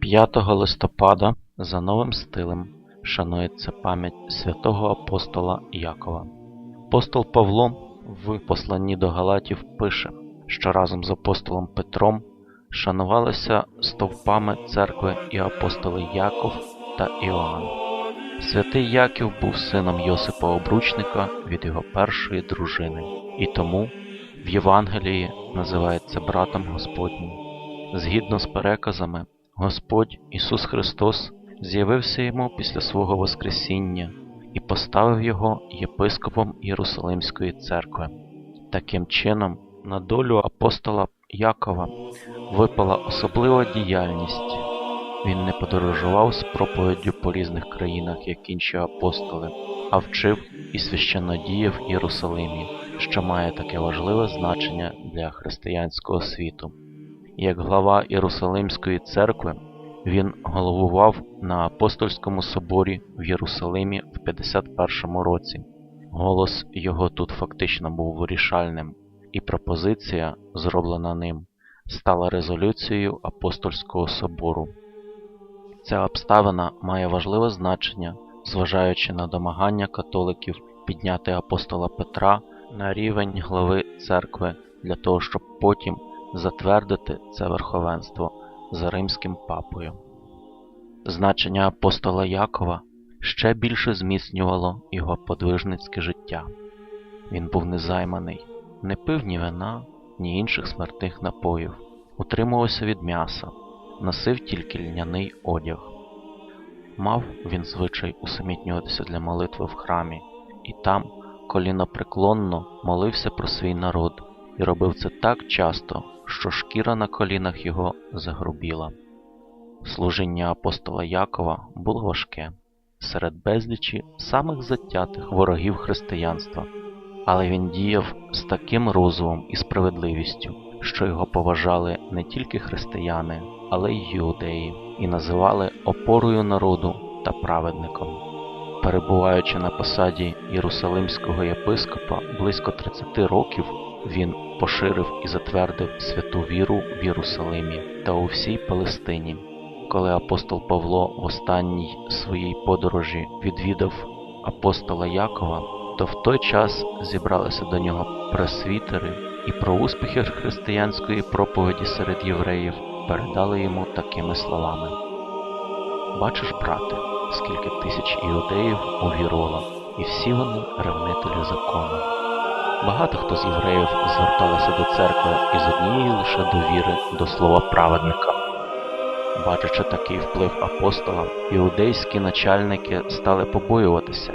5 листопада за новим стилем шанується пам'ять святого апостола Якова. Апостол Павло в посланні до Галатів пише, що разом з апостолом Петром шанувалися стовпами церкви і апостоли Яков та Іоанн. Святий Яків був сином Йосипа Обручника від його першої дружини, і тому в Євангелії називається братом Господнім. Згідно з переказами, Господь Ісус Христос з'явився йому після свого Воскресіння і поставив його єпископом Єрусалимської церкви. Таким чином, на долю апостола Якова випала особлива діяльність. Він не подорожував з проповіддю по різних країнах, як інші апостоли, а вчив і священно діяв в Єрусалимі, що має таке важливе значення для християнського світу. Як глава Єрусалимської церкви, він головував на апостольському соборі в Єрусалимі в 51 році. Голос його тут фактично був вирішальним, і пропозиція, зроблена ним, стала резолюцією апостольського собору. Ця обставина має важливе значення, зважаючи на домагання католиків підняти апостола Петра на рівень глави церкви для того, щоб потім затвердити це верховенство за римським папою. Значення апостола Якова ще більше зміцнювало його подвижницьке життя. Він був незайманий, не пив ні вина, ні інших смертних напоїв, утримувався від м'яса, носив тільки льняний одяг. Мав він звичай усамітнюватися для молитви в храмі, і там колінопреклонно молився про свій народ і робив це так часто, що шкіра на колінах його загрубіла. Служіння апостола Якова було важке серед безлічі самих затятих ворогів християнства, але він діяв з таким розумом і справедливістю, що його поважали не тільки християни, але й юдеї, і називали опорою народу та праведником. Перебуваючи на посаді Єрусалимського єпископа близько 30 років, він поширив і затвердив святу віру в Єрусалимі та у всій Палестині. Коли апостол Павло в останній своїй подорожі відвідав апостола Якова, то в той час зібралися до нього пресвітери і про успіхи християнської проповіді серед євреїв передали йому такими словами: Бачиш, брате, скільки тисяч іудеїв увірувало, і всі вони ревнителі закону. Багато хто з євреїв зверталися до церкви із однієї лише довіри до слова праведника. Бачачи такий вплив апостола, іудейські начальники стали побоюватися,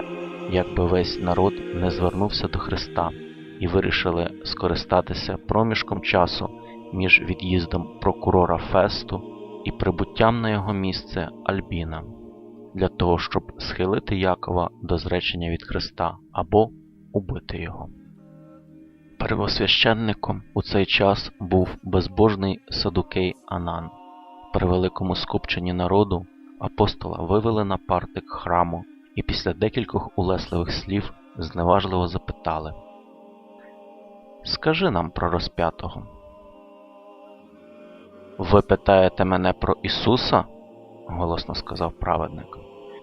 якби весь народ не звернувся до Христа, і вирішили скористатися проміжком часу між від'їздом прокурора Фесту і прибуттям на його місце Альбіна, для того, щоб схилити Якова до зречення від Христа або убити його. Первосвященником у цей час був безбожний садукей Анан. При великому скупченні народу апостола вивели на партик храму і після декількох улесливих слів зневажливо запитали Скажи нам про розп'ятого. Ви питаєте мене про Ісуса? голосно сказав праведник.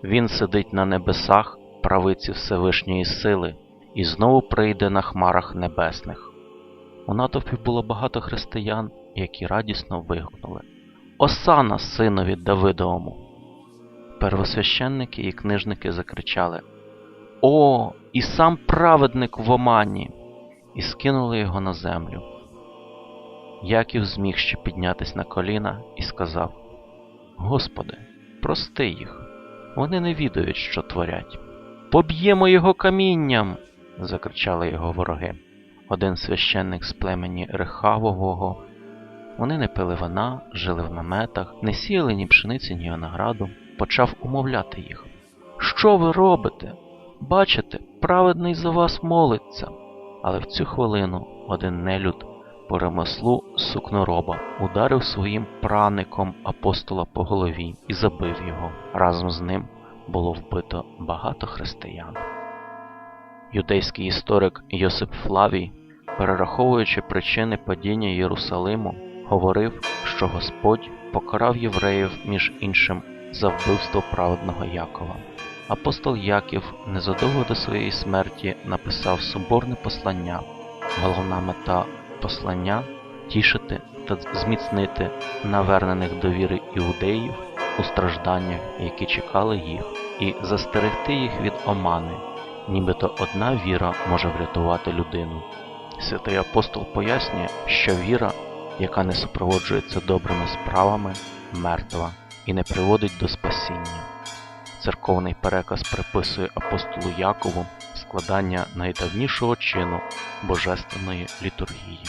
Він сидить на небесах, правиці Всевишньої сили, і знову прийде на хмарах небесних. У натовпі було багато християн, які радісно вигукнули Осана синові Давидовому. Первосвященники і книжники закричали О, і сам праведник в омані! І скинули його на землю. Яків зміг ще піднятись на коліна і сказав Господи, прости їх, вони не відають, що творять. Поб'ємо його камінням. закричали його вороги. Один священник з племені Рехавового. Вони не пили вина, жили в наметах, не сіяли ні пшениці, ні винограду, почав умовляти їх. Що ви робите? Бачите, праведний за вас молиться. Але в цю хвилину один нелюд по ремеслу сукнороба ударив своїм праником апостола по голові і забив його. Разом з ним було вбито багато християн. Юдейський історик Йосип Флавій, перераховуючи причини падіння Єрусалиму, говорив, що Господь покарав євреїв, між іншим, за вбивство праведного Якова. Апостол Яків незадовго до своєї смерті написав соборне послання. Головна мета послання тішити та зміцнити навернених до віри іудеїв у стражданнях, які чекали їх, і застерегти їх від омани, нібито одна віра може врятувати людину. Святий апостол пояснює, що віра, яка не супроводжується добрими справами, мертва і не приводить до спасіння. Церковний переказ приписує апостолу Якову складання найдавнішого чину божественної літургії.